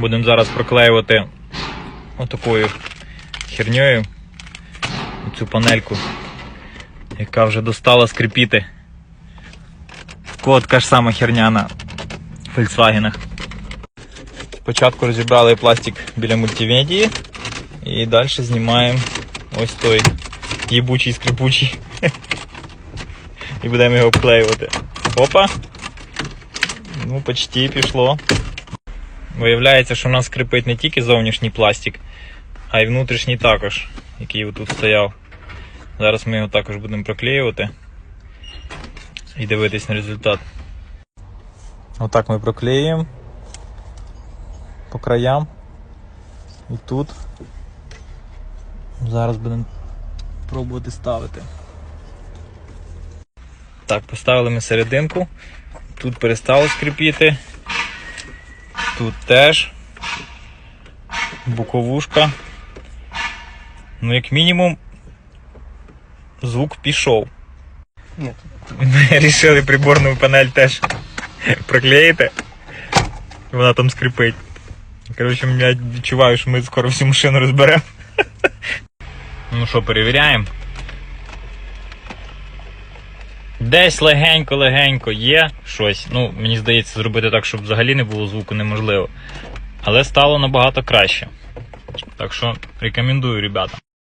Будемо зараз проклеювати отакою херньою цю панельку, яка вже достала скрипіти. Код така ж сама херня на Volkswagen. Спочатку розібрали пластик біля мультимедії і далі знімаємо ось той їбучий скрипучий. І будемо його обклеювати. Опа! Ну, почти пішло. Виявляється, що у нас скрипить не тільки зовнішній пластик, а й внутрішній також, який отут стояв. Зараз ми його також будемо проклеювати і дивитись на результат. Отак ми проклеюємо по краям. І тут. Зараз будемо пробувати ставити. Так, поставили ми серединку. Тут перестало скрипіти. Тут теж. Боковушка. Ну, як мінімум, звук пішов. Ні. Ми рішили приборну панель теж проклеїти. Вона там скрипить. Коротше, я відчуваю, що ми скоро всю машину розберемо. Ну що, перевіряємо. Десь легенько-легенько є щось. Ну, мені здається, зробити так, щоб взагалі не було звуку неможливо. Але стало набагато краще. Так що рекомендую, ребята.